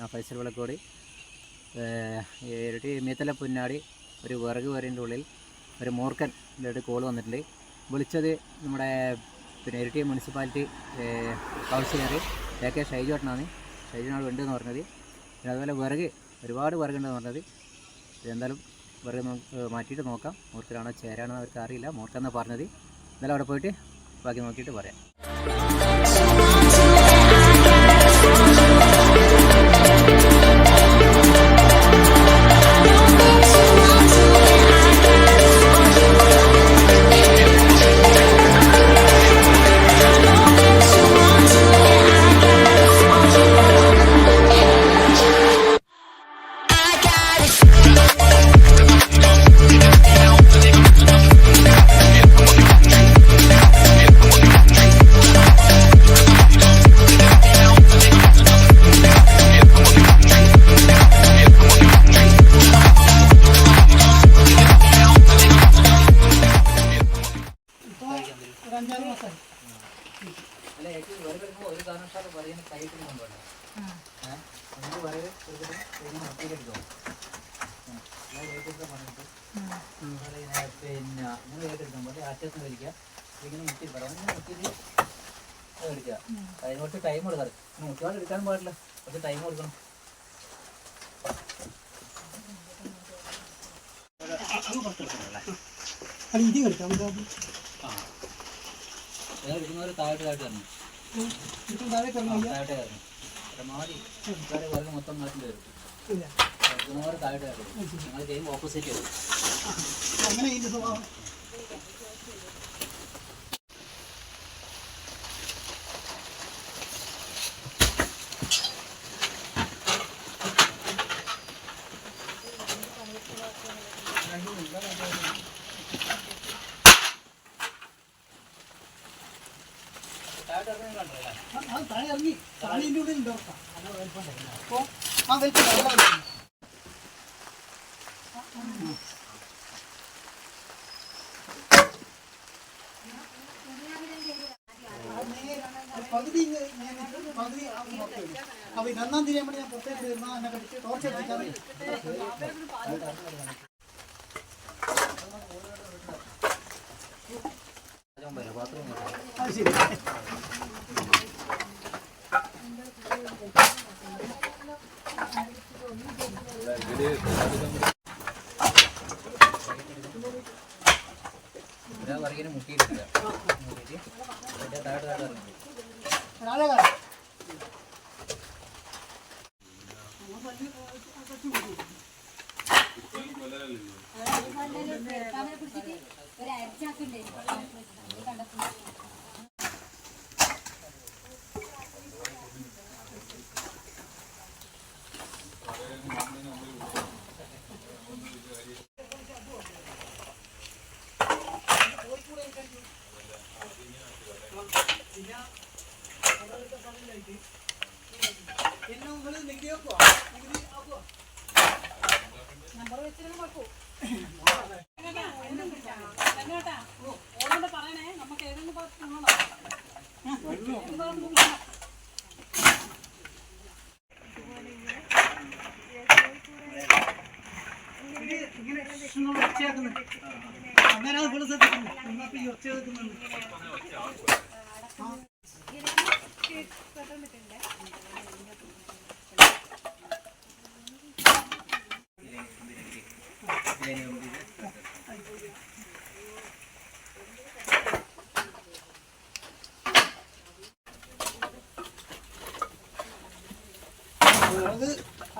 ആ ഫൈസൽ വിളക്കോടി. ഇരട്ടി മീത്തല പുന്നാടി ഒരു വിറക് വരേന്റെ ഉള്ളിൽ ഒരു മൂർക്കൻ ഇതിലോട്ട് കോൾ വന്നിട്ടുണ്ട്. വിളിച്ചത് നമ്മുടെ പിന്നെ ഇരട്ടി മുനിസിപ്പാലിറ്റി കൗൺസിലർ എ കെ ഷൈജോട്ടനാണ് ഷൈജോനാണ് ഉണ്ടെന്ന് പറഞ്ഞത്. പിന്നെ അതുപോലെ വിറക് ഒരുപാട് വിറകുണ്ടെന്ന് പറഞ്ഞത്. എന്തായാലും വിറക് മാറ്റിയിട്ട് നോക്കാം. മൂർക്കനാണോ ചേരാണോ അവർക്ക് അറിയില്ല മൂർക്കെന്നാണ് പറഞ്ഞത്. എന്തായാലും അവിടെ പോയിട്ട് ബാക്കി നോക്കിയിട്ട് പറയാം. പിന്നെ നിങ്ങൾ ഏറ്റെടുക്കാൻ പോലെ അറ്റത്ത് വലിക്കുക ഇങ്ങനെ മുട്ടി പറയാം ഇങ്ങനെ മുട്ടിയിട്ട് എടുക്കുക അതിന് കുറച്ച് ടൈം എടുക്കാൻ പാടില്ല. കുറച്ച് ടൈം കൊടുക്കണം. എടുക്കുന്നവർ താഴോട്ട് താഴോട്ട് തരണം താഴോട്ട് പരമാവധി മൊത്തം വരും. എടുക്കുന്നവർ താഴോട്ട് നിങ്ങൾ ചെയ്യുമ്പോൾ ഓപ്പോസിറ്റ് വരും. അങ്ങനെ ഇതിന്റെ സ്വഭാവം താഴെ ഇറങ്ങി താഴെ ഉള്ളിൽ ഉണ്ട് അപ്പോൾ അപ്പോ ആ വലിപ്പം താഴെ വലിപ്പം. പകുതി ഇങ്ങ് നേരെ പകുതി ആ പുറത്ത് വരും. അപ്പൊ ഇത് ഒന്നാം തീയതി ആകുമ്പോൾ ഞാൻ പുറത്തേക്ക് വരുന്ന എന്നെ കടിച്ച് ടോർച്ച് അടിച്ചാൽ ബാത്റൂം അത് ശരി ഇതാ വർഗിന് മുട്ടിയിട്ടില്ല മുട്ടിയിട്ട് അതിന്റെ താഴോട്ട് താഴോട്ട് ഇറങ്ങി താഴെ കാണാം ഒരു അരച്ചാക്കുണ്ടേ കണ്ടപ്പോൾ അങ്ങനെ അത് ഇവിടെ ശ്രദ്ധിക്കുന്നു നിങ്ങളപ്പോ ഈ ഒച്ച കേൾക്കുന്നുണ്ട് അത്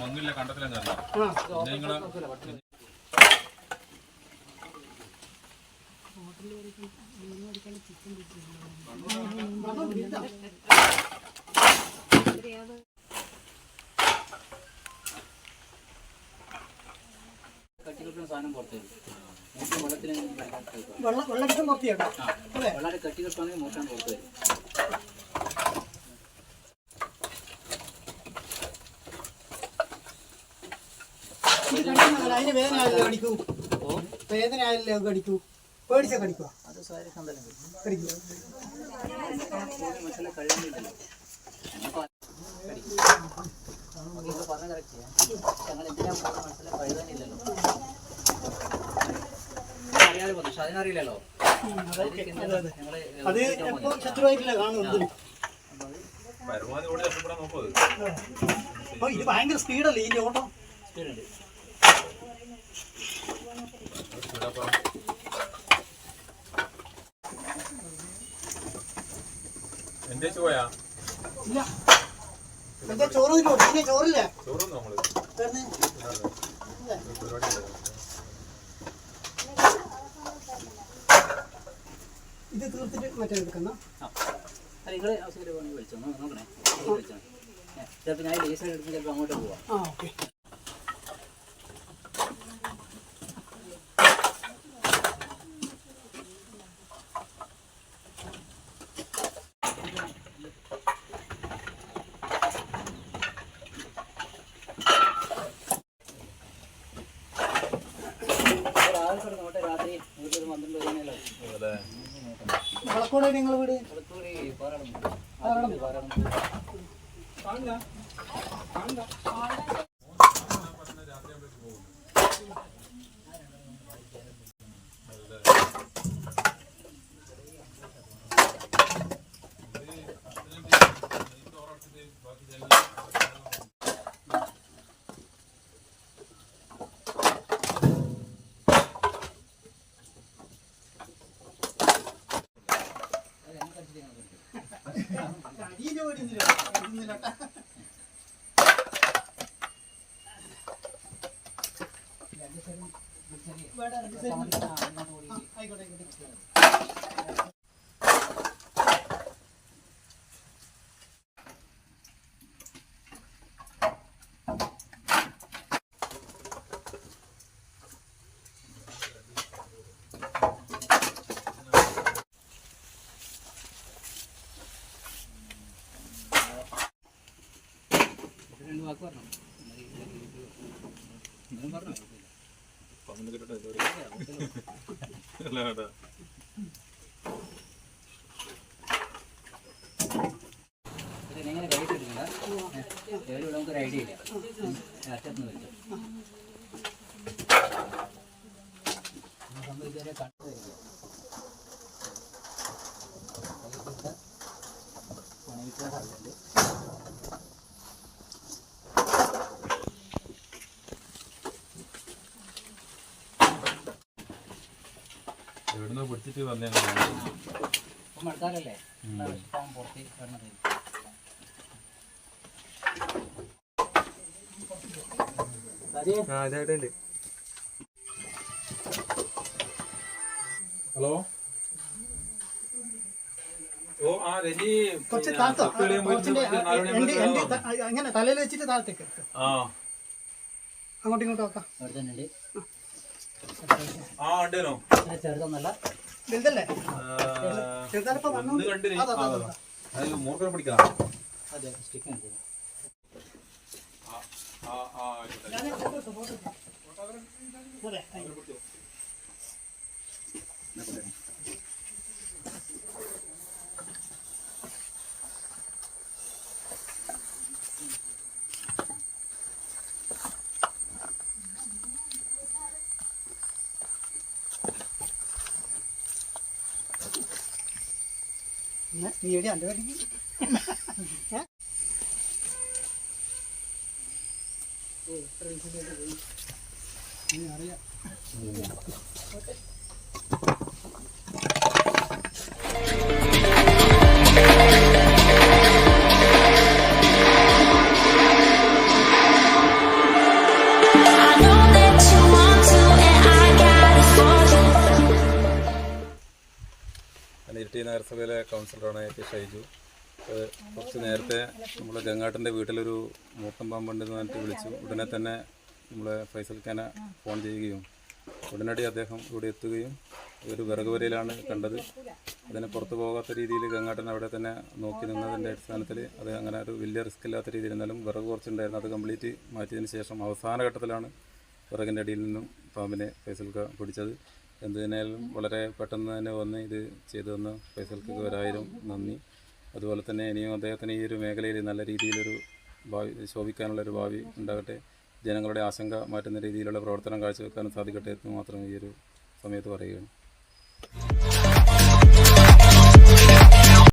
മങ്ങില്ല കണ്ടത്തിലും കണ്ടത് നിങ്ങളെ സാധനം വെള്ളം വെള്ളം പുറത്തേക്കാം വെള്ളം പുറത്തേക്ക് അതിന് വേദന ആയില്ലേ കടിക്കൂ വേദന ആയില്ലേ കടിക്കൂ പേടിച്ചാ കടിക്കുക കടിക്കൂ. പറഞ്ഞ കറക്റ്റ് ഞങ്ങൾ എന്തിനാ? പോകുന്ന മസാല കഴുകാനില്ലല്ലോ അറിയാതെ പോകുന്നു പക്ഷെ അതിനറിയില്ലല്ലോ ഞങ്ങൾ അത് എപ്പോ ശത്രുവായിട്ടില്ല കാണുന്നത് ഇത് ഭയങ്കര സ്പീഡല്ലേ ഇതിന്റെ ഓട്ടം? സ്പീഡുണ്ട്. എന്റെ ചോയാ ഇല്ല. എന്താ ചോറ് പിന്നെ ചോറില്ല? ചോറൊന്നും നമ്മൾ? പരിപാടി ഇത് തീർത്തിട്ട് മറ്റേ അല്ല നിങ്ങൾ അവസരം വിളിച്ചോ നോക്കണേ. വിളിച്ചോ ചിലപ്പോൾ ഞാൻ ലേസർ എടുത്ത് ചിലപ്പോൾ അങ്ങോട്ട് പോവാം. ആ ഓക്കെ. വളക്കോടെ നിങ്ങൾ വീട് കളത്തൂരി പാറാടം പാറാടം ആ, ആയിക്കോട്ടെ ആയിക്കോട്ടെ രണ്ട് വാക്ക് പറഞ്ഞോ ഞാൻ പറഞ്ഞോ അപ്പൊ അങ്ങനെ കേട്ടോ ഇതുവരെ. അല്ല കേട്ടോ ഇത് എങ്ങനെ റൈറ്റ് എടുക്കണ്ട ഏഴ് നമുക്കൊരു ഐഡിയ ഇല്ല. അറ്റത്തുനിന്ന് വെച്ചു നമ്മൾ ഇതുവരെ കണ്ടതായിരിക്കും പണിയിട്ടുണ്ട് എവിടുന്ന് പിടിച്ചിട്ട് വന്നേ ഇപ്പം മഴക്കാലല്ലേ? വെച്ചിട്ടാകും പുറത്ത് വരണത് ഹലോ? ഓ ആ രജി കുറച്ച് പിന്നെ താഴ്ത്തോ? പത്തുകളിയും പോയിട്ട് കുറച്ചിന്റെ മറ്റേ നാല് മണി എന്റെ എന്റെ ആകുമ്പോ- ത- അങ്ങനെ തലയിൽ വെച്ചിട്ട് താഴത്തേക്ക്. ആ. അങ്ങോട്ടും ഇങ്ങോട്ടും നോക്കാം ആ ഉണ്ടേനോ ചെറുതൊന്നല്ല. വലുതല്ലേ? ആ, ചെറുതാലിപ്പോ കണ്ടിന് ആ ആ ആ അത് മൂർക്കനെ പിടിക്കാം അതെ സ്റ്റിക്ക് ഉണ്ട് ആ ആ ആയിക്കോട്ടെ. ഞാൻ ഫോട്ടോ എടുത്തു, ഫോട്ടോ എടുത്തു. അതെ ആയി. ഞാൻ- നീ എവിടെ അന്റെ പേര് അറിയാം. ഇരിട്ടി നഗരസഭയിലെ കൗൺസിലറാണ് എ കെ ഷൈജു. കുറച്ച് നേരത്തെ നമ്മൾ ഗംഗാട്ടന്റെ വീട്ടിലൊരു മൂർക്കം പാമ്പുണ്ടെന്ന് പറഞ്ഞിട്ട് വിളിച്ചു. ഉടനെ തന്നെ നമ്മൾ ഫൈസൽ ഖാന ഫോൺ ചെയ്യുകയും ഉടനടി അദ്ദേഹം ഇവിടെ എത്തുകയും ഒരു വിറക് വരയിലാണ് കണ്ടത്. അതിനെ പുറത്തു പോകാത്ത രീതിയിൽ ഗംഗാട്ടൻ അവിടെ തന്നെ നോക്കി നിന്നതിന്റെ അടിസ്ഥാനത്തിൽ അത് അങ്ങനെ ഒരു വലിയ റിസ്ക് ഇല്ലാത്ത രീതിയിൽ എന്നാലും വിറക് കുറച്ചുണ്ടായിരുന്നു. അത് കംപ്ലീറ്റ് മാറ്റിയതിന് ശേഷം അവസാന ഘട്ടത്തിലാണ് വിറകിന്റെ അടിയിൽ നിന്നും പാമ്പിനെ ഫൈസൽക്ക പിടിച്ചത്. എന്തിനായാലും വളരെ പെട്ടെന്ന് തന്നെ വന്ന് ഇത് ചെയ്തു തന്ന. ഫൈസൽക്ക് ഒരായിരം നന്ദി. അതുപോലെ തന്നെ ഇനിയും അദ്ദേഹത്തിന് ഈ ഒരു മേഖലയിൽ നല്ല രീതിയിലൊരു ഭാവി ശോഭിക്കാനുള്ളൊരു ഭാവി ഉണ്ടാകട്ടെ. ജനങ്ങളുടെ ആശങ്ക മാറ്റുന്ന രീതിയിലുള്ള പ്രവർത്തനം കാഴ്ചവെക്കാനും സാധിക്കട്ടെ എന്ന് മാത്രം ഈ ഒരു സമയത്ത് പറയുകയാണ്.